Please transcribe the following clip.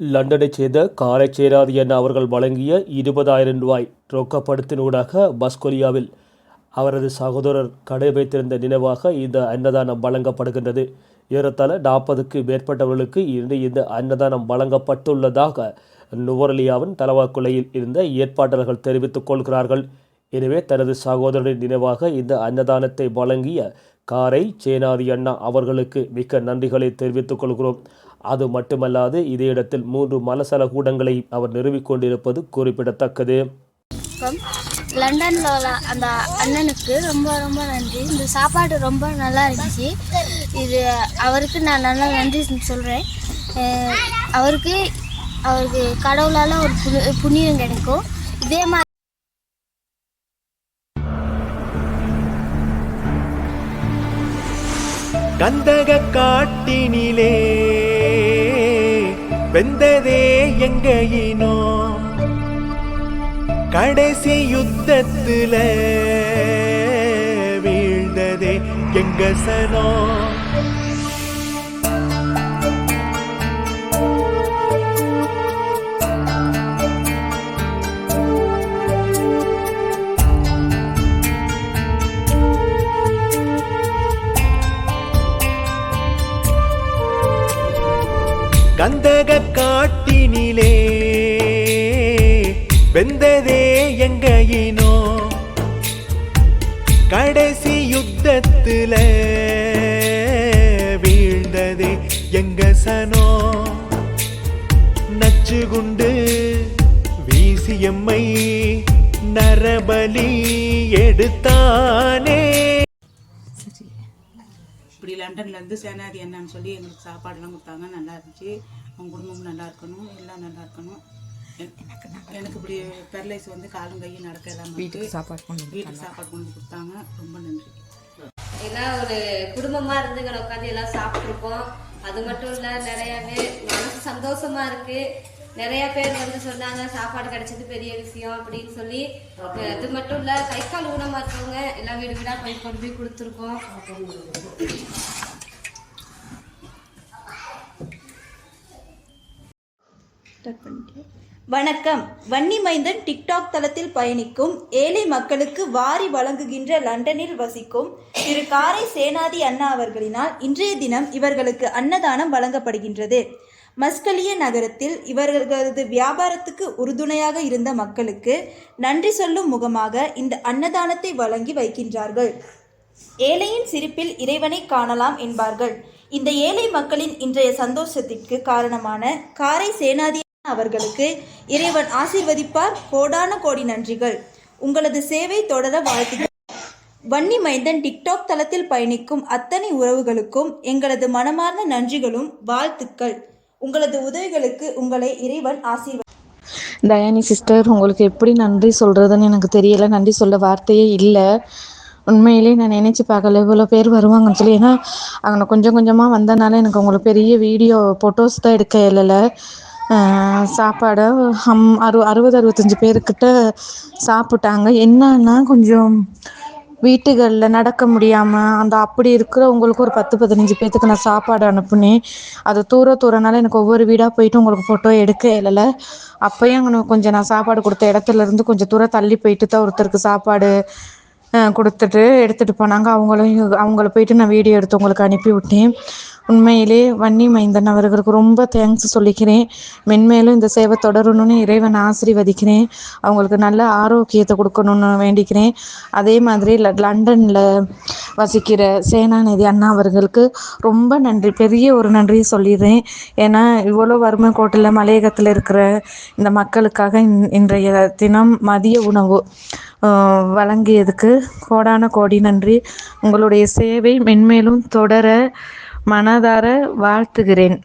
லண்டனைச் சேர்ந்த காரைச் சேராது என அவர்கள் வழங்கிய இருபதாயிரம் ரூபாய் ரொக்கப்படுத்தினூடாக பஸ்கொலியாவில் அவரது சகோதரர் கடை வைத்திருந்த நினைவாக இந்த அன்னதானம் வழங்கப்படுகின்றது. ஏறத்தாழ நாற்பதுக்கு மேற்பட்டவர்களுக்கு இன்று இந்த அன்னதானம் வழங்கப்பட்டுள்ளதாக நுவரலியாவின் தலவாக்குலையில் இருந்த ஏற்பாட்டாளர்கள் தெரிவித்துக் கொள்கிறார்கள். எனவே தனது சகோதரரின் நினைவாக இந்த அன்னதானத்தை வழங்கிய காரை சேனாதி அண்ணா அவர்களுக்கு மிக்க நன்றிகளை தெரிவித்துக் கொள்கிறோம். அது மட்டுமல்லாது இதே இடத்தில் மூன்று மலசல கூடங்களை அவர் நிறுவிக் கொண்டிருப்பது குறிப்பிடத்தக்கது. லண்டனில் உள்ள அந்த அண்ணனுக்கு ரொம்ப ரொம்ப நன்றி. இந்த சாப்பாடு ரொம்ப நல்லா இருந்துச்சு. இது அவருக்கு நான் நல்லா நன்றி சொல்கிறேன் அவருக்கு அவருக்கு கடவுளால் ஒரு புனி புண்ணியம் கிடைக்கும். இதே மாதிரி கந்தக காட்டினிலே வெந்ததே எங்க இனோ கடைசி யுத்தத்துல வீழ்ந்ததே எங்க சனோ கந்தக காட்டினிலே வெந்ததே எங்க இனோ கடைசி யுத்தத்துல வீழ்ந்ததே எங்க சனோ நச்சு குண்டு வீசியம்மை நரபலி எடுத்தானே. இப்படி லண்டன்லேருந்து சேனாதி என்னன்னு சொல்லி எங்களுக்கு சாப்பாடுலாம் கொடுத்தாங்க. நல்லா இருந்துச்சு. அவங்க குடும்பமும் நல்லா இருக்கணும். எல்லாம் நல்லா இருக்கணும். எனக்கு எனக்கு இப்படி பெரலைஸ் வந்து காலும் கையும் நடக்க இல்லாமல் வீட்டுக்கு சாப்பாடு கொண்டு வீட்டுக்கு சாப்பாடு கொண்டு வந்து கொடுத்தாங்க. ரொம்ப நன்றி. ஏன்னா ஒரு குடும்பமா இருந்து இங்கே உட்காந்து எல்லாம் சாப்பிட்ருக்கோம் அது மட்டும் இல்ல நிறையவே மனசு சந்தோஷமா இருக்கு. நிறைய பேர் வந்து சொன்னாங்க சாப்பாடு கிடைச்சது பெரிய விஷயம் அப்படின்னு சொல்லி. அது மட்டும் இல்ல கை கால் ஊனமா இருக்கவங்க எல்லாம் வீடு வீடா போய் கொண்டு போய் கொடுத்துருக்கோம். வணக்கம். வன்னி மைந்தன் டிக்டாக் தளத்தில் பயணிக்கும் ஏழை மக்களுக்கு வாரி வழங்குகின்ற லண்டனில் வசிக்கும் திரு காரை சேனாதி அண்ணா அவர்களினால் இன்றைய தினம் இவர்களுக்கு அன்னதானம் வழங்கப்படுகின்றது. மஸ்கலிய நகரத்தில் இவர்களது வியாபாரத்துக்கு உறுதுணையாக இருந்த மக்களுக்கு நன்றி சொல்லும் முகமாக இந்த அன்னதானத்தை வழங்கி வைக்கின்றார்கள். ஏழையின் சிரிப்பில் இறைவனை காணலாம் என்பார்கள். இந்த ஏழை மக்களின் இன்றைய சந்தோஷத்திற்கு காரணமான காரை சேனாதி அவர்களுக்கு இறைவன் ஆசீர்வதிப்பார். கோடான கோடி நன்றிகள். உங்களது சேவை தொடர வாழ்த்துகள். வன்னி மைந்தன் டிக்டாக் தளத்தில் பயணிக்கும் அத்தனை உறவுகளுக்கும் எங்களது மனமார்ந்த நன்றிகளும் வாழ்த்துக்கள். உங்களது உதவிகளுக்கு உங்களை இறைவன் ஆசீர்வதி தயானி சிஸ்டர் உங்களுக்கு எப்படி நன்றி சொல்கிறதுன்னு எனக்கு தெரியல. நன்றி சொல்ல வார்த்தையே இல்லை. உண்மையிலே நான் நினச்சி பார்க்கல. இவ்வளோ பேர் வருவாங்கன்னு சொல்லி. ஏன்னா அங்கே கொஞ்சம் கொஞ்சமாக வந்தனால எனக்கு உங்களுக்கு பெரிய வீடியோ ஃபோட்டோஸ் தான் எடுக்க இயலலை. சாப்பாடு ஹம் அறு அறுபது அறுபத்தஞ்சி பேருக்கிட்ட சாப்பிட்டாங்க. என்னன்னா கொஞ்சம் வீட்டுகளில் நடக்க முடியாமல் அந்த அப்படி இருக்கிறவங்களுக்கு ஒரு பத்து பதினஞ்சு பேர்த்துக்கு நான் சாப்பாடு அனுப்புனேன் அது தூர தூரனால எனக்கு ஒவ்வொரு வீடாக போயிட்டு உங்களுக்கு ஃபோட்டோ எடுக்க இயலலை அப்போயும் அங்கே கொஞ்சம் நான் சாப்பாடு கொடுத்த இடத்துல இருந்து கொஞ்சம் தூரம் தள்ளி போயிட்டு தான் ஒருத்தருக்கு சாப்பாடு கொடுத்துட்டு எடுத்துகிட்டு போனாங்க. அவங்களையும் அவங்கள போயிட்டு நான் வீடியோ எடுத்து உங்களுக்கு அனுப்பி விட்டேன். உண்மையிலே வன்னி மைந்தன் அவர்களுக்கு ரொம்ப தேங்க்ஸ் சொல்லிக்கிறேன். மென்மேலும் இந்த சேவை தொடரணும்னு இறைவன் ஆசீர்வதிக்கிறேன். அவங்களுக்கு நல்ல ஆரோக்கியத்தை கொடுக்கணும்னு வேண்டிக்கிறேன். அதே மாதிரி ல லண்டனில் வசிக்கிற சேனாநிதி அண்ணா அவர்களுக்கு ரொம்ப நன்றி. பெரிய ஒரு நன்றியை சொல்லிடுறேன். ஏன்னா இவ்வளோ வறுமை கோட்டில் மலையகத்தில் இருக்கிற இந்த மக்களுக்காக இன் இன்றைய தினம் மதிய உணவு வழங்கியதுக்கு கோடான கோடி நன்றி. உங்களுடைய சேவை மென்மேலும் தொடர மனதார வாழ்த்துகிறேன்.